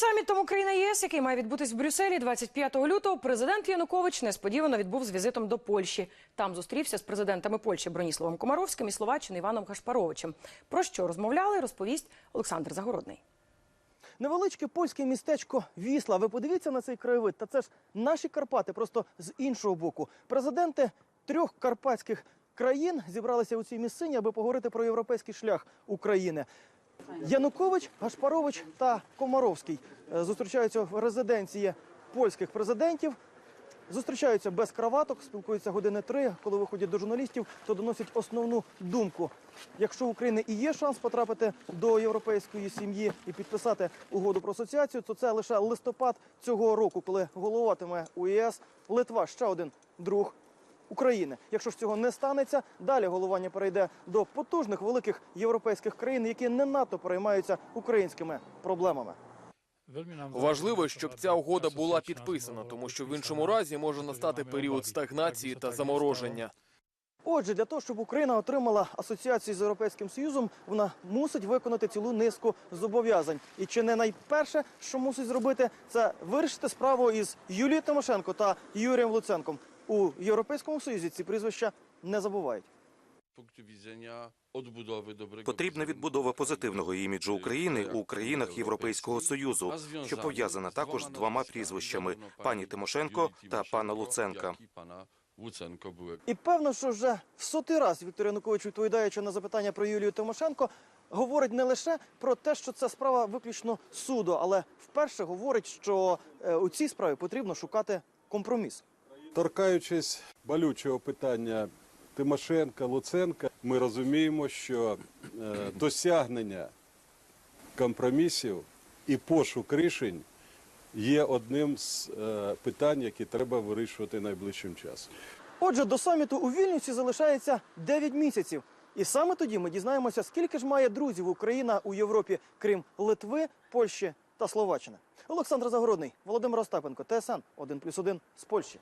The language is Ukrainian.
Перед самітом Україна ЄС, який має відбутись в Брюсселі 25 лютого, президент Янукович несподівано відбув з візитом до Польщі. Там зустрівся з президентами Польщі Броніславом Комаровським і Словаччини Іваном Гашпаровичем. Про що розмовляли, розповість Олександр Загородний. Невеличке польське містечко Вісла. Ви подивіться на цей краєвид. Та це ж наші Карпати, просто з іншого боку. Президенти трьох карпатських країн зібралися у цій місцині, аби поговорити про європейський шлях України. Янукович, Гашпарович та Комаровський е, зустрічаються в резиденції польських президентів. Зустрічаються без краваток, спілкуються години три. Коли виходять до журналістів, то доносять основну думку. Якщо в України і є шанс потрапити до європейської сім'ї і підписати угоду про асоціацію, то це лише листопад цього року, коли головуватиме у ЄС Литва, ще один друг України. Якщо ж цього не станеться, далі головування перейде до потужних великих європейських країн, які не надто переймаються українськими проблемами. Важливо, щоб ця угода була підписана, тому що в іншому разі може настати період стагнації та замороження. Отже, для того, щоб Україна отримала асоціацію з Європейським Союзом, вона мусить виконати цілу низку зобов'язань. І чи не найперше, що мусить зробити, це вирішити справу із Юлією Тимошенко та Юрієм Луценком. У Європейському Союзі ці прізвища не забувають. Потрібна відбудова позитивного іміджу України у країнах Європейського союзу, що пов'язана також з двома прізвищами пані Тимошенко та пана Луценка. І певно, що вже в сотий раз Віктор Янукович, відповідаючи на запитання про Юлію Тимошенко, говорить не лише про те, що це справа виключно суду, але вперше говорить, що е, у цій справі потрібно шукати компроміс. Торкаючись болючого питання Тимошенка, Луценка, ми розуміємо, що е, досягнення компромісів і пошук рішень є одним з е, питань, які треба вирішувати найближчим часом. Отже, до саміту у Вільнюсі залишається 9 місяців. І саме тоді ми дізнаємося, скільки ж має друзів Україна у Європі, крім Литви, Польщі та Словаччина. Олександр Загородний, Володимир Остапенко, ТСН 1+,1 з Польщі.